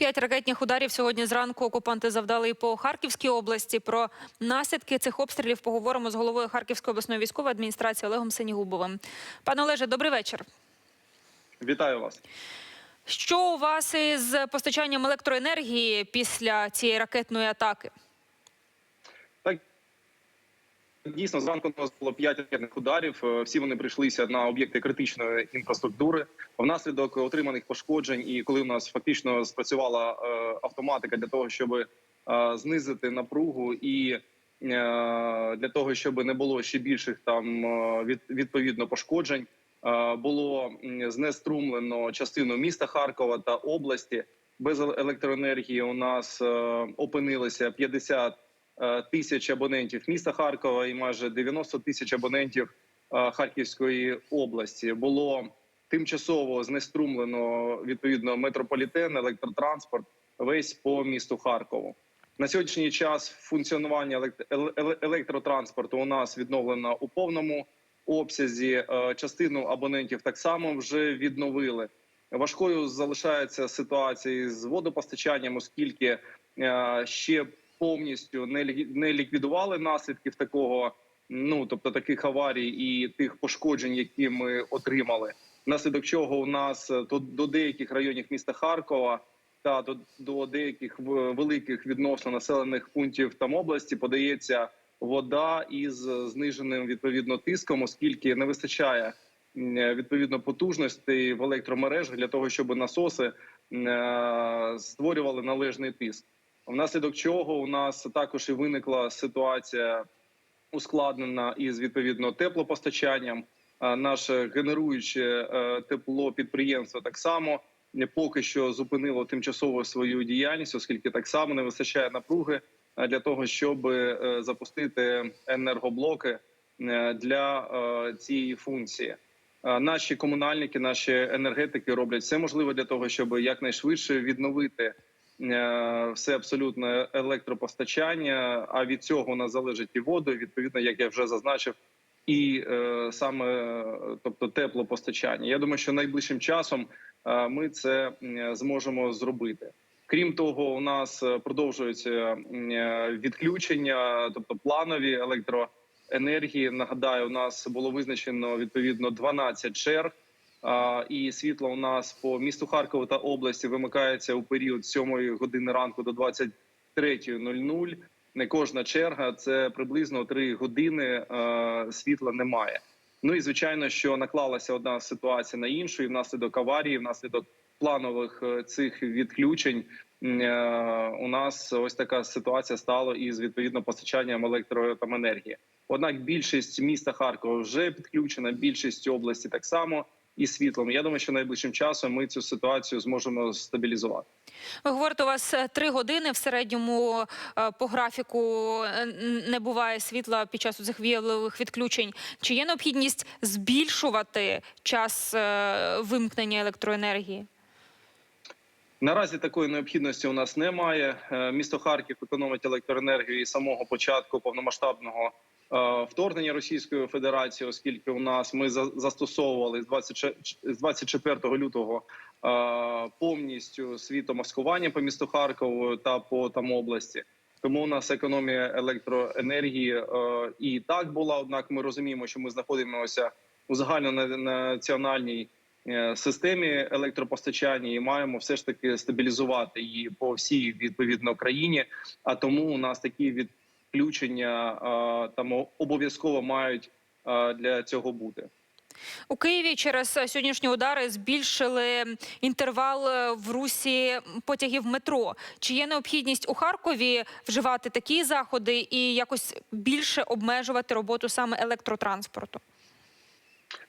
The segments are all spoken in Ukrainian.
П'ять ракетних ударів сьогодні зранку окупанти завдали і по Харківській області. Про наслідки цих обстрілів поговоримо з головою Харківської обласної військової адміністрації Олегом Сенігубовим. Пане Олеже, добрий вечір. Вітаю вас. Що у вас із постачанням електроенергії після цієї ракетної атаки? Дійсно зранку у нас було п'ять ракетних ударів. Е, Всі вони прийшлися на об'єкти критичної інфраструктури. Внаслідок отриманих пошкоджень, і коли у нас фактично спрацювала е, автоматика для того, щоб е, знизити напругу і для того, щоб не було ще більших там від, відповідно пошкоджень. Було знеструмлено частину міста Харкова та області. Без електроенергії у нас опинилося 50 е, тисяч абонентів міста Харкова і майже 90 тисяч абонентів е, Харківської області. Було тимчасово знеструмлено відповідно метрополітен, електротранспорт весь по місту Харкову. На сьогоднішній час функціонування еле- електротранспорту у нас відновлено у повному обсязі. Е, Частину абонентів так само вже відновили. Важкою залишається ситуація з водопостачанням, оскільки е, ще повністю не лі- ліквідували наслідків такого, ну тобто таких аварій і тих пошкоджень, які ми отримали. Внаслідок чого у нас е, до, до деяких районів міста Харкова та до, до деяких великих відносно населених пунктів там області подається вода із зниженим відповідно тиском, оскільки не вистачає е, відповідно потужностей в електромережах для того, щоб насоси е, створювали належний тиск. Внаслідок чого у нас також і виникла ситуація ускладнена із відповідно теплопостачанням. Наше генеруюче е, тепло підприємство так само не поки що зупинило тимчасово свою діяльність, оскільки так само не вистачає напруги е, для того, щоб е, запустити енергоблоки для цієї функції. Наші комунальники, наші енергетики роблять все можливе для того, щоб якнайшвидше відновити все абсолютно електропостачання. А від цього у нас залежить і воду, відповідно, як я вже зазначив, і е, саме е, тобто теплопостачання. Я думаю, що найближчим часом е, ми це зможемо зробити. Крім того, у нас е, продовжуються е, відключення, тобто планові електроенергії. Нагадаю, у нас було визначено відповідно 12 черг. І світло у нас по місту Харкову та області вимикається у період з 7 години ранку до 23.00. Не кожна черга це приблизно 3 години світла немає. Ну і звичайно, що наклалася одна ситуація на іншу, і внаслідок аварії, внаслідок планових е, цих відключень. е, У нас ось така ситуація стала із відповідно постачанням електроенергії. Однак більшість міста Харкова вже підключена, більшість області так само і світлом. Я думаю, що найближчим часом ми цю ситуацію зможемо стабілізувати. Ви говорите, у вас е, три години в середньому е, по графіку е, не буває світла під час цих віялових відключень. Чи є необхідність збільшувати час вимкнення електроенергії? Наразі такої необхідності у нас немає. Місто Харків економить електроенергію із самого початку повномасштабного вторгнення Російської Федерації, оскільки у нас ми за- застосовували з 20 з 24 лютого е, повністю світомаскування по місту Харкову та по там області. Тому у нас економія електроенергії е, і так була. Однак ми розуміємо, що ми знаходимося у загальнонаціональній е, системі електропостачання і маємо все ж таки стабілізувати її по всій відповідно країні. А тому у нас такі відключення е, там обов'язково мають для цього бути. У Києві через сьогоднішні удари збільшили інтервал е, в русі потягів метро. Чи є необхідність у Харкові вживати такі заходи і якось більше обмежувати роботу саме електротранспорту?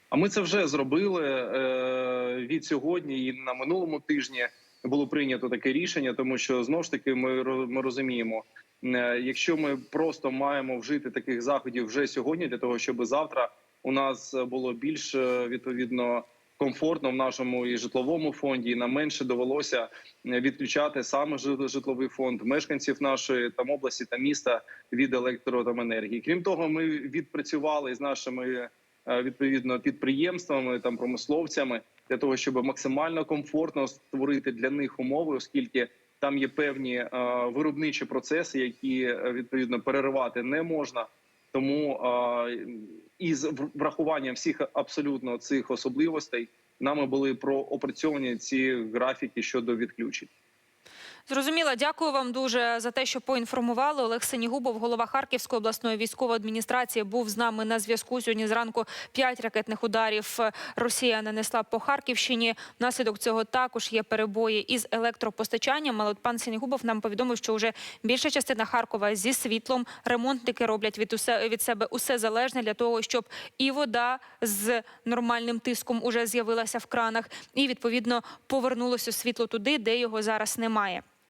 А ми це вже зробили е, від сьогодні і на минулому тижні було прийнято таке рішення, тому що знову ж таки ми, ми розуміємо, е, якщо ми просто маємо вжити таких заходів вже сьогодні, для того, щоб завтра у нас було більш е, відповідно комфортно в нашому і житловому фонді, і нам менше довелося е, відключати саме жи- житловий фонд мешканців нашої там області та міста від електро там енергії. Крім того, ми відпрацювали з нашими відповідно підприємствами там промисловцями для того, щоб максимально комфортно створити для них умови, оскільки Там є певні е, виробничі процеси, які е, відповідно переривати не можна. Тому е, із врахуванням всіх абсолютно цих особливостей нами були проопрацьовані ці графіки щодо відключень. Зрозуміло, дякую вам дуже за те, що поінформували. Олег Сенігубов, голова Харківської обласної військової адміністрації, був з нами на зв'язку. Сьогодні зранку п'ять ракетних ударів Росія нанесла по Харківщині. Внаслідок цього також є перебої із електропостачанням. Але от пан Сенігубов нам повідомив, що вже більша частина Харкова зі світлом. Ремонтники роблять від усе від себе усе залежне для того, щоб і вода з нормальним тиском уже з'явилася в кранах, і відповідно повернулося світло туди, де його зараз немає.